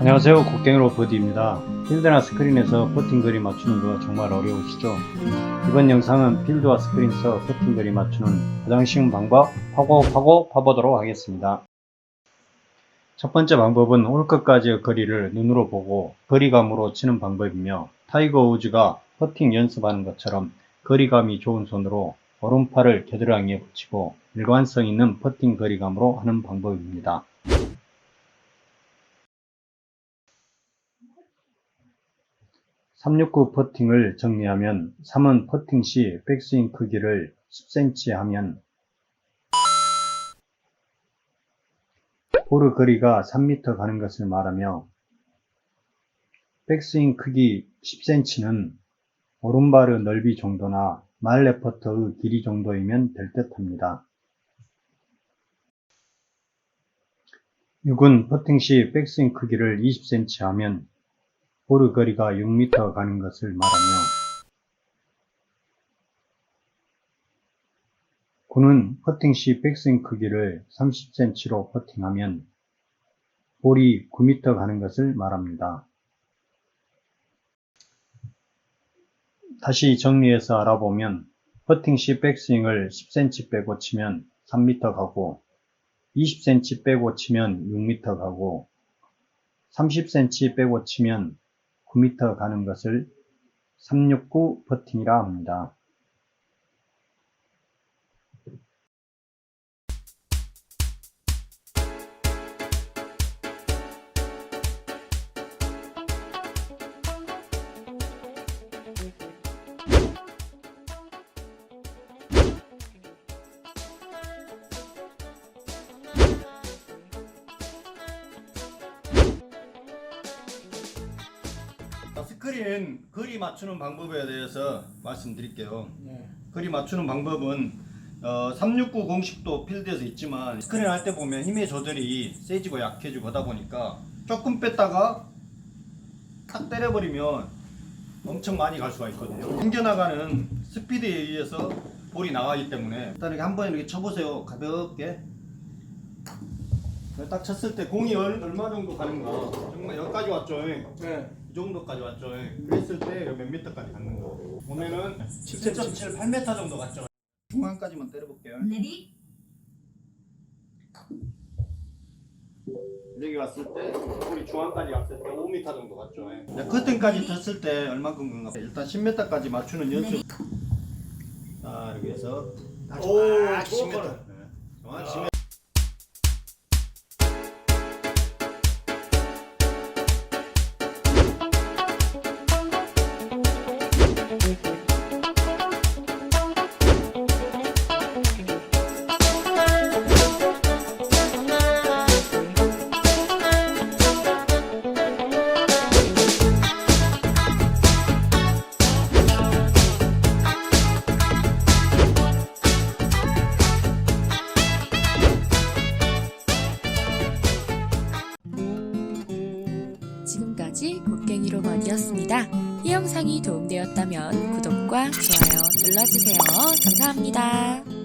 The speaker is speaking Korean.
안녕하세요. 곡괭이로 버디입니다. 필드나 스크린에서 퍼팅 거리 맞추는 거 정말 어려우시죠? 이번 영상은 필드와 스크린에서 퍼팅 거리 맞추는 가장 쉬운 방법 파고 파고 파보도록 하겠습니다. 첫 번째 방법은 올 끝까지의 거리를 눈으로 보고 거리감으로 치는 방법이며 타이거 우즈가 퍼팅 연습하는 것처럼 거리감이 좋은 손으로 오른팔을 겨드랑이에 붙이고 일관성 있는 퍼팅 거리감으로 하는 방법입니다. 369 퍼팅을 정리하면 3은 퍼팅 시 백스윙 크기를 10cm 하면 볼의 거리가 3m 가는 것을 말하며 백스윙 크기 10cm는 오른발의 넓이 정도나 말레퍼터의 길이 정도이면 될 듯합니다. 6은 퍼팅 시 백스윙 크기를 20cm 하면 볼의 거리가 6m 가는 것을 말하며 9는 퍼팅 시 백스윙 크기를 30cm로 퍼팅하면 볼이 9m 가는 것을 말합니다. 다시 정리해서 알아보면 퍼팅 시 백스윙을 10cm 빼고 치면 3m 가고 20cm 빼고 치면 6m 가고 30cm 빼고 치면 9m 가는 것을 369 퍼팅이라 합니다. 스크린 거리 맞추는 방법에 대해서 말씀드릴게요. 거리 맞추는 방법은 어, 369 공식도 필드에서 있지만 스크린 할 때 보면 힘의 조절이 세지고 약해지고 하다 보니까 조금 뺐다가 탁 때려버리면 엄청 많이 갈 수가 있거든요. 생겨나가는 스피드에 의해서 볼이 나가기 때문에 일단 이렇게 한번 이렇게 쳐보세요. 가볍게. 딱 쳤을 때 공이 얼- 얼마 정도 가는가. 정말 여기까지 왔죠. 네. 이 정도까지 왔죠. 그랬을 때 몇 미터까지 갔는 거. 보면은 7.7, 8m 정도 갔죠. 중앙까지만 때려볼게요. 레디 여기 왔을 때 우리 중앙까지 갔을 때 5m 정도 갔죠. 커튼까지 쳤을 때 얼마큼 간가? 일단 10m까지 맞추는 연습. 자 이렇게 해서 다시 오, 막 10m. 정확하네. 네. 정확히 10m. 지금까지 곡괭이로 머니였습니다. 이 영상이 도움되었다면 구독과 좋아요 눌러주세요. 감사합니다.